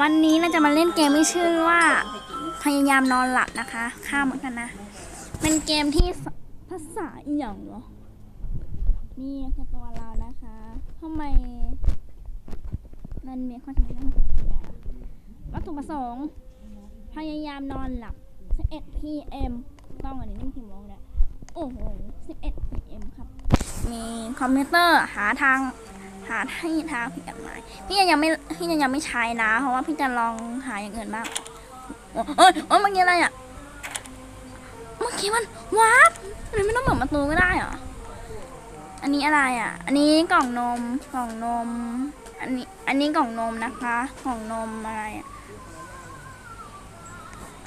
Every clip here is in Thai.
วันนี้เราจะมาเล่นเกมที่ชื่อว่า พยายามนอนหลับนะคะ ข้ามเหมือนกันนะ เป็นเกมที่ภาษาอีหยังเหรอ นี่คือตัวเรานะคะทำไมมันมีข้อจำกัดต้องเป็นตัวอย่างวัตถุประสงค์พยายามนอนหลับ 11 p.m. ต้องอันนี้นี่กี่โมงเนี่ยโอ้โห 11 p.m. ครับ มีคอมพิวเตอร์หาทาง หาที่ทางผิดกฎหมายพี่ยังยังไม่พี่ยังยังไม่ใช้นะ เพราะว่าพี่จะลองหาอย่างอื่นบ้างโอ้เอ้ยโอ้ยเมื่อกี้อะไรอะเมื่อกี้มันวาร์ปมันไม่ต้องเปิดประตูก็ได้เหรออันนี้อะไรอะ อันนี้กล่องนมกล่องนม อันนี้อันนี้กล่องนมนะคะ กล่องนมอะไรอะ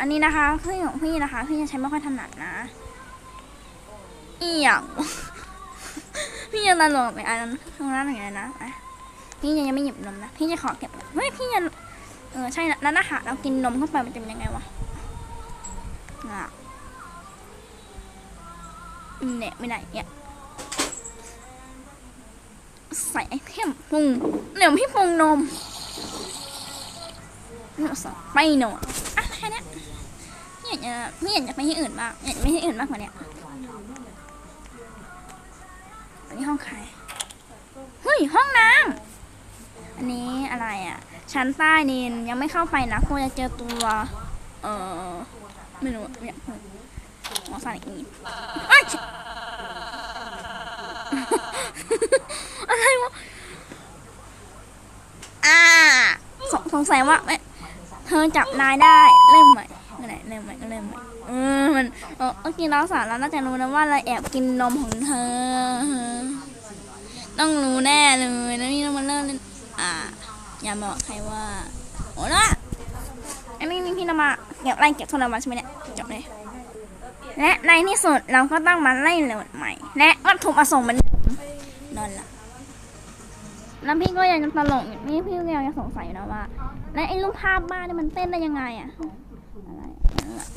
อันนี้นะคะเครื่อของพี่นะคะพี่ยังใช้ไม่ค่อยถนัดนะอีหยัง พี่ยังตลกไปอันนั้นตรงนั้นอย่างไรนะอะพี่ยังยังไม่หยิบนมนะ พี่จะขอเก็บเฮ้ยพี่ยังเออใช่นะนั่นอาหารเรากินนมเข้าไปมันจะเป็นยังไงวะอะเนี่ยไม่ได้เนี่ยใส่ไอเทมปรุงเดี๋ยวพี่ปรุงนมนี่สองไปหนมอะแค่เนี้ยพี่อยากจะพี่อยากจะไปที่อื่นบ้างอยากไปที่อื่นมากกว่านี้ อันนี้ห้องใคร เฮ้ย ห้องน้ำ อันนี้อะไรอะ ชั้นใต้นี่ยังไม่เข้าไปนะกลัวจะเจอตัว เออไม่รู้เนี่ยหมอสันอีกนิดอะไรวะ อ่า สงสงสัยว่าเอ๊ะเธอจับนายได้เริ่มใหม่ก็ไหนเริ่มใหม่ก็เริ่มใหม่เออมันเออเมื่อกี้น้องสาวเราน่าจะรู้นะว่าเราแอบกินนมของเธอ ต้องรู้แน่เลยแล้วนี่เรามาเริ่มเล่นอ่า อย่าบอกใครว่า โอ้ละอันนี้นี่พี่เรามาเก็บไล่เก็บโทรศัพท์ใช่ไหมเนี่ยจบเลยและในที่สุดเราก็ต้องมาไล่โหลดใหม่ และวัตถุประสงค์เหมันเดิมนอนละแล้วพี่ก็ยังตลกอยู่นี่พี่ก็ยังสงสัยอยู่นะว่าแล้วไอ้รูปภาพบ้านนี่มันเต้นได้ยังไงอะอะไร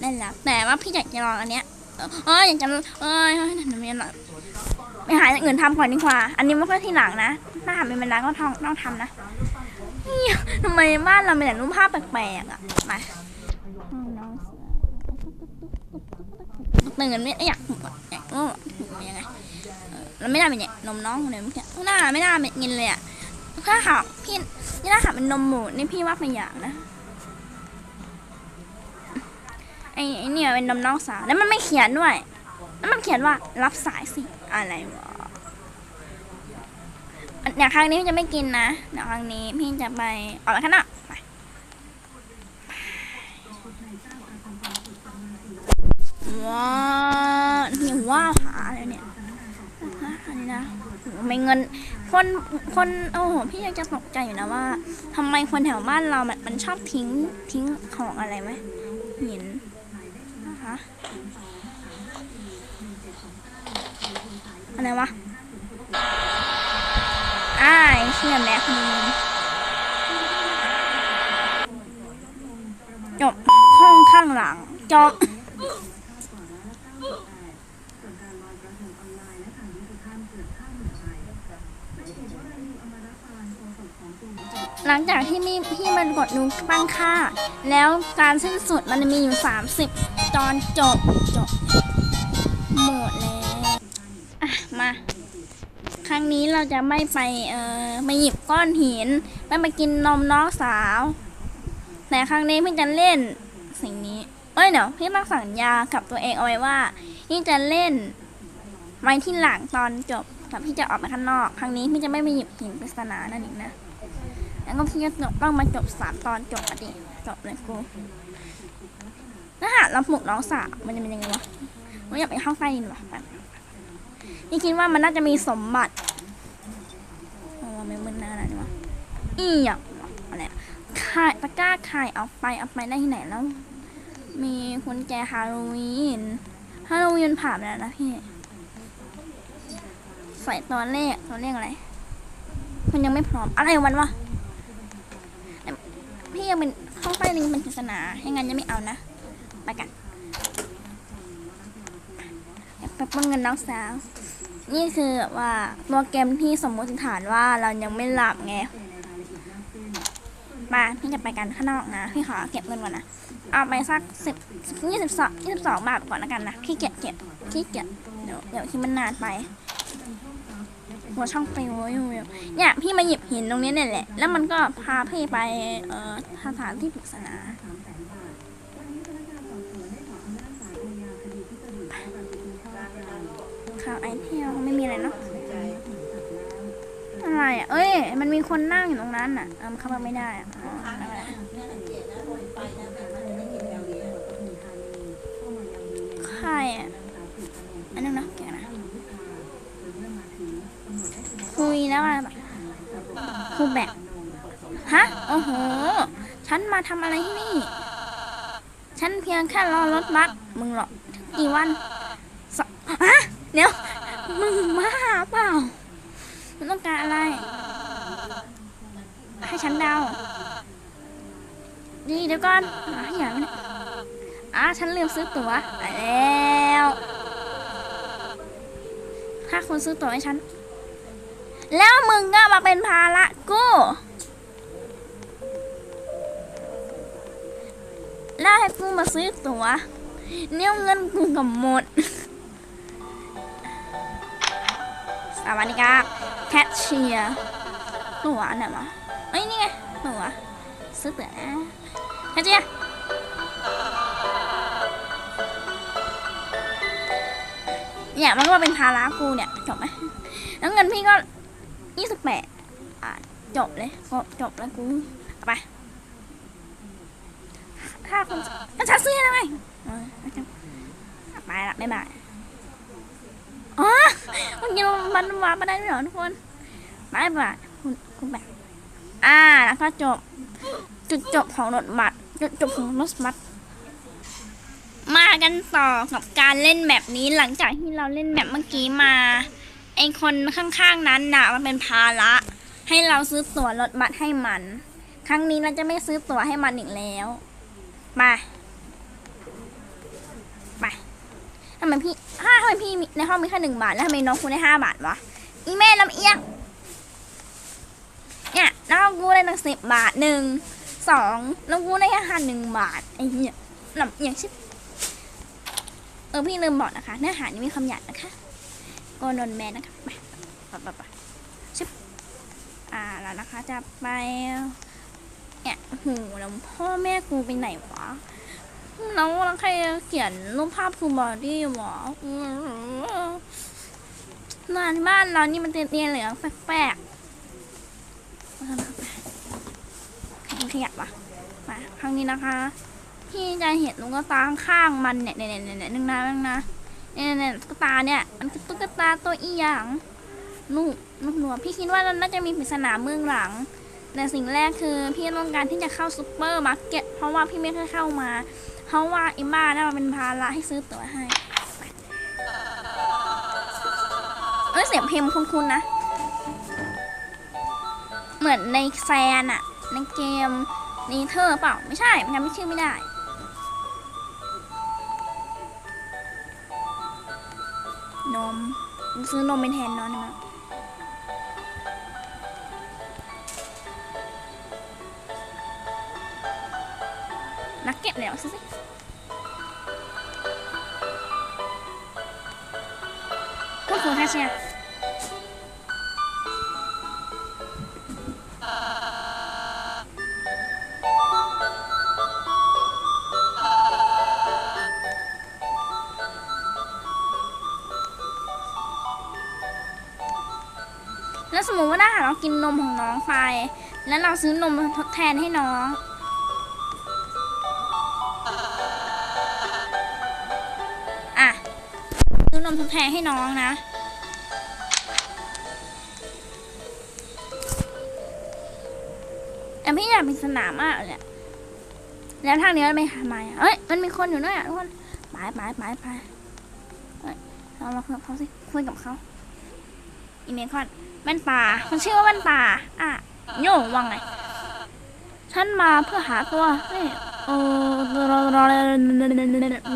นั่นแหล้วแต่ว่าพี่อยากจะลองอันเนี้ย เอออยากจะเอ้ยเฮ้ยเดี๋ยวไม่หรอกไปหาอย่างอื่นทำก่อนดีกว่า อันนี้ไม่ค่อยที่หลังนะ ถ้าหาเป็นเวลาก็ต้องต้องทำนะทำไมบ้านเราเป็นแต่รูปภาพแปลกๆอะ มาเสือตื่นไม่อยากอยากว่ายังไงเราไม่ได้เป็นเนี่ยนมน้องคนเดียวเมื่อกี้หน้าไม่น่าเป็นกินเลยอะถ้าหากพี่นี่ถ้าหากเป็นนมหมูนี่พี่ว่าเป็นอย่างนะ ไอ้ไอ้เนี่ยเป็นนมน้องสาวแล้วมันไม่เขียนด้วย แล้วมันเขียนว่ารับสายสิอะไรวะเดี๋ยวครั้งนี้พี่จะไม่กินนะเดี๋ยวครั้งนี้พี่จะไปออกไปข้างนอกไปว้าวนี่ว้าวหาอะไรเนี่ยอันนี้นะไม่เงิน คนคนโอ้โหพี่ยังจะตกใจอยู่นะว่าทำไมคนแถวบ้านเรามันมันชอบทิ้งทิ้งของอะไรไหมหิน นะคะ อะไรวะ อ้ายเชื่อแม็กมึงจบห้องข้างหลังจบ หลังจากที่มีพี่มันกดนูตั้งค่า แล้วการสิ้นสุดมันมีอยู่ 30 ตอนจบจบหมดแล้วอะมา ครั้งนี้เราจะไม่ไปเอ่อไม่หยิบก้อนหิน ไม่ไปกินนมน้องสาว แต่ครั้งนี้พี่จะเล่นสิ่งนี้เอ้ยเดี๋ยวพี่ต้องสัญญากับตัวเองเอาไว้ว่าพี่จะเล่นไว้ที่หลังตอนจบแต่พี่จะออกไปข้างนอก ครั้งนี้พี่จะไม่ไปหยิบหินปริศนานั่นเองนะ แล้วก็พี่จะจบต้องมาจบสามตอนจบอะดิจบเลยกูถ้าหากเราปลุกน้องสาวมันจะเป็นยังไงวะเราอยากไปเข้าใต้ดินวะแบบนี่คิดว่ามันน่าจะมีสมบัติโอ้ไม่มึนหน้าอะไรวะอีหยังวะอะไรขายตะกร้าขายเอาไปเอาไปได้ที่ไหนแล้ว มีคนแจฮาโลวีนฮาโลวีนผ่านแล้วนะพี่ใส่ตัวเลขตัวเลขอะไรมันยังไม่พร้อมอะไรของมันวะ ยังเป็นข้าใต้ลิงเป็นปริศนาให้งั้นยังไม่เอานะไปกันไปปล้นเงินน้องสาว นี่คือแบบว่าตัวเกมที่สมมติฐานว่าเรายังไม่หลับไงมาพี่จะไปกันข้างนอกนะ พี่ขอเก็บเงินก่อนนะ เอาไปสักสิบยี่สิบสองยี่สิบสองบาทก่อนละกันนะพี่เกียจเก็บพี่เกียจเดี๋ยวเดี๋ยวที่มันนานไป หัวช่องไปโว้ยโว้ยเนี่ยพี่มาหยิบหินตรงนี้เนี่ยแหละ แล้วมันก็พาพี่ไปเอ่อสถานที่ปริศนาข่าวไอเที่ยวไม่มีอะไรเนาะอะไรอะเอ้ย มันมีคนนั่งอยู่ตรงนั้นอะเออมันเข้ามาไม่ได้อะอ๋อนั่นแหละใครอะ อันนึงนะแกนะ คุยแล้วอะไรแบบครูแบบฮะ โอ้โห ฉันมาทำอะไรที่นี่ ฉันเพียงแค่รอรถบัส มึงหรอกกี่วันสองฮะเดี๋ยว มึงบ้าเปล่ามึงต้องการอะไร ให้ฉันเดาดีเดี๋ยวก่อนหาอย่างนี้อะฉันลืมซื้อตั๋วแล้ว ถ้าคุณซื้อตั๋วให้ฉัน แล้วมึงก็มาเป็นภ แล้วให้กูมาซื้อตั๋วเนี่ยเงินกูกับหมด สวัสดีครับแคทเชียร์ตั๋วอันไหนวะเอ้ยนี่ไงตั๋วซื้อตั๋วนะแคทเชียร์เนี่ยมันก็เป็นภาระกูเนี่ยจบไหมแล้วเงินพี่ก็ยี่สิบแปดจบเลยก็จบแล้วกูไป ถ้าคุณมันจะซื้ออะไรเออเอาจบไปละไม่บายอ๋อมันกินมันวาไปได้ด้วยเหรอทุกคนบายบายคุณคุณแบบอ่าแล้วก็จบ จุดจบของรถบัสจุดจบของรถบัสมากันต่อกับการเล่นแมปนี้หลังจากที่เราเล่นแมปเมื่อกี้มาไอคนข้างๆนั้นน่ะมันเป็นภาระให้เราซื้อตั๋วรถบัสให้มัน ครั้งนี้เราจะไม่ซื้อตั๋วให้มันอีกแล้ว ไปไปทำไมพี่ห้าทำไมพี่ในห้องมีแค่หนึ่งบาท แล้วทำไมน้องคุณได้ห้าบาทวะ อีแม่ลำเอียง เนี่ย น้องกูได้ตั้งสิบบาทหนึ่ง สองแล้วกูได้แค่ห้าหนึ่งบาท ไอ้เหี้ยลำเอียงชิบเออพี่ลืมบอกนะคะ เนื้อหานี้มีคำหยาบนะคะโกนนแมนนะคะไปไปไปชิบอ่าแล้วนะคะจะไป เนี่ยโหูแล้วพ่อแม่กูไปไหนวะแล้วแล้วใครเขียนรูปภาพคูบอดี้วะอืมงานบ้านเรานี่มันเตียนๆเหลืองแปลกๆขยับวะมาครั้งนี้นะคะพี่จะเห็นลูกตาข้างมันเนี่ยเนี่ยเนี่ยเนี่ยนึงนะนึงนะเนี่ยเนี่ยตุ๊กตาเนี่ย มันคือตุ๊กตาตัวอีหยังลูกลูกหนวพี่คิดว่าน่าจะมีปริศนาเมืองหลัง แต่สิ่งแรกคือพี่ต้องการที่จะเข้าซูเปอร์มาร์เก็ตเพราะว่าพี่ไม่เคยเข้ามา เพราะว่าไอ้บ้าน่ามาเป็นภาระให้ซื้อตั๋วให้ เอ้ยเสียงเพลงคุ้นๆนะ เหมือนในแซนอะในเกมนีเธอเปล่า ไม่ใช่มันจำไม่ชื่อไม่ได้นมซื้อนมเป็นแทนนอนได้ไหม นักเก็ตแล้วสิก็คือแค่เชียร์แล้วสมมติว่าถ้าหากเรากินนมของน้องไป แล้วเราซื้อนมทดแทนให้น้อง ทดแทนให้น้องนะ แต่พี่อยากเป็นสนามมากเลยแล้วทางนี้เราไปทำไมอะเอ้ย มันมีคนอยู่ด้วยอะทุกคนไปไปไปไปเอ้ยเรามาคุยกับเขาสิ คุยกับเขาอีเมคอนแว่นตามันชื่อว่าแว่นตา อะโย่ว่าไง ฉันมาเพื่อหาตัวนี่เออ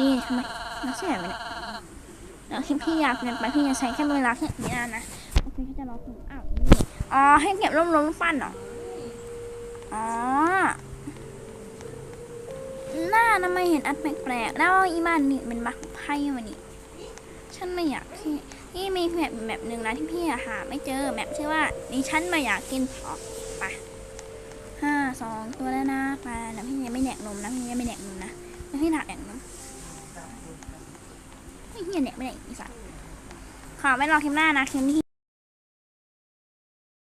นี่ทำไมน่าใช่ไหมเนี่ย แล้วที่พี่อยากเงินไปพี่จะใช้แค่เวลาแค่นี้นะโอเคเขาจะรอถึงอ้าวนี่อ๋อให้เก็บร่มร่มปั้นเหรออ๋อหน้าทำไมเห็นอัดแปลกๆแล้วอีบ้านนี่เป็นมักไพ่มานี่ฉันไม่อยากที่ที่มีแบบแบบหนึ่งนะที่พี่หาไม่เจอแบบชื่อว่าดิฉันไม่อยากกินพอกไปห้าสองตัวแล้วนะไปแล้วพี่ยังไม่แดกนมนะพี่ยังไม่แดกนมนะพี่ถักแหกนม เฮียเนี่ยไม่ได้อีสัตว์ขอไว้รอคลิปหน้านะคลิปนี้